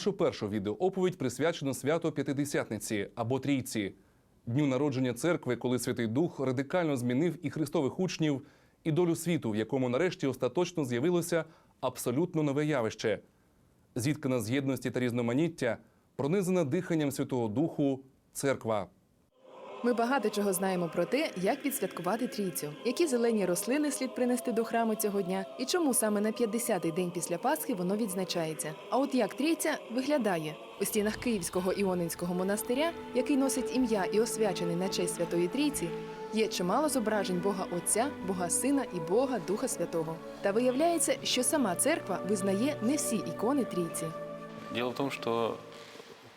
Нашу першу відеооповідь присвячено свято П'ятидесятниці або Трійці, дню народження церкви, коли Святий Дух радикально змінив і христових учнів, і долю світу, в якому нарешті остаточно з'явилося абсолютно нове явище, зіткана з єдності та різноманіття, пронизана диханням Святого Духу церква. Ми багато чого знаємо про те, як відсвяткувати трійцю, які зелені рослини слід принести до храму цього дня, і чому саме на 50-й день після Пасхи воно відзначається. А от як трійця виглядає у стінах Київського Іонинського монастиря, який носить ім'я і освячений на честь Святої Трійці, є чимало зображень Бога Отця, Бога Сина і Бога Духа Святого. Та виявляється, що сама церква визнає не всі ікони трійці. Дело в том, что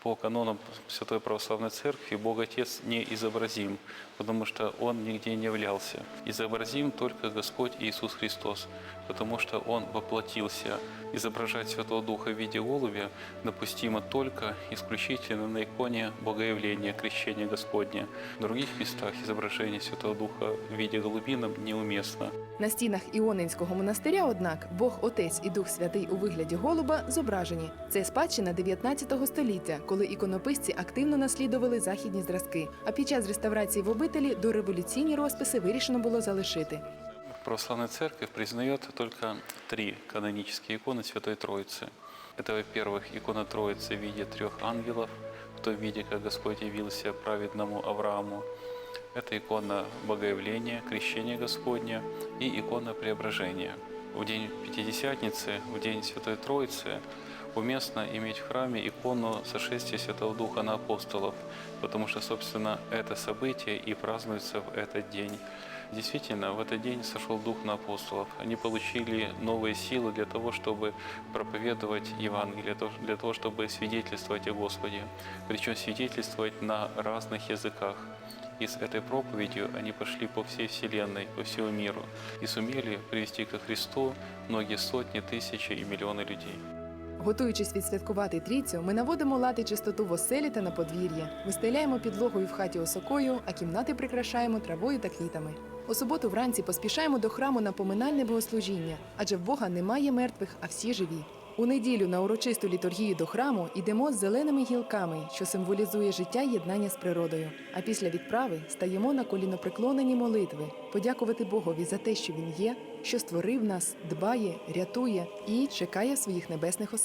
по канонам Святой Православной Церкви Бог Отец не изобразим, потому что Он нигде не являлся. Изобразим только Господь Иисус Христос, потому что Он воплотился. Изображать Святого Духа в виде голубя допустимо только исключительно на иконе Богоявления, Крещения Господня. В других местах изображение Святого Духа в виде голубина неуместно. На стінах Іонинського монастиря, однак, Бог Отець і Дух Святий у вигляді голуба зображені. Це спадщина 19 століття, коли іконописці активно наслідували західні зразки. А під час реставрації в обителі дореволюційні розписи вирішено було залишити. Православная Церковь признает только три канонические иконы Святой Троицы. Это, во-первых, икона Троицы в виде трех ангелов, в том виде, как Господь явился праведному Аврааму. Это икона Богоявления, Крещения Господня и икона Преображения. В день Пятидесятницы, в день Святой Троицы, уместно иметь в храме икону сошествия Святого Духа на апостолов, потому что, собственно, это событие и празднуется в этот день. Действительно, в этот день сошел Дух на апостолов. Они получили новые силы для того, чтобы проповедовать Евангелие, для того, чтобы свидетельствовать о Господе. Причем свидетельствовать на разных языках. И с этой проповедью они пошли по всей Вселенной, по всему миру. И сумели привести ко Христу многие сотни, тысячи и миллионы людей. Готуючись відсвяткувати трійцю, ми наводимо лад і чистоту в оселі та на подвір'я, вистеляємо підлогою в хаті осокою, а кімнати прикрашаємо травою та квітами. У суботу вранці поспішаємо до храму на поминальне богослужіння, адже в Бога немає мертвих, а всі живі. У неділю на урочисту літургію до храму йдемо з зеленими гілками, що символізує життя єднання з природою. А після відправи стаємо на колінопреклонені молитви, подякувати Богові за те, що він є, що створив нас, дбає, рятує і чекає своїх небесних оселях.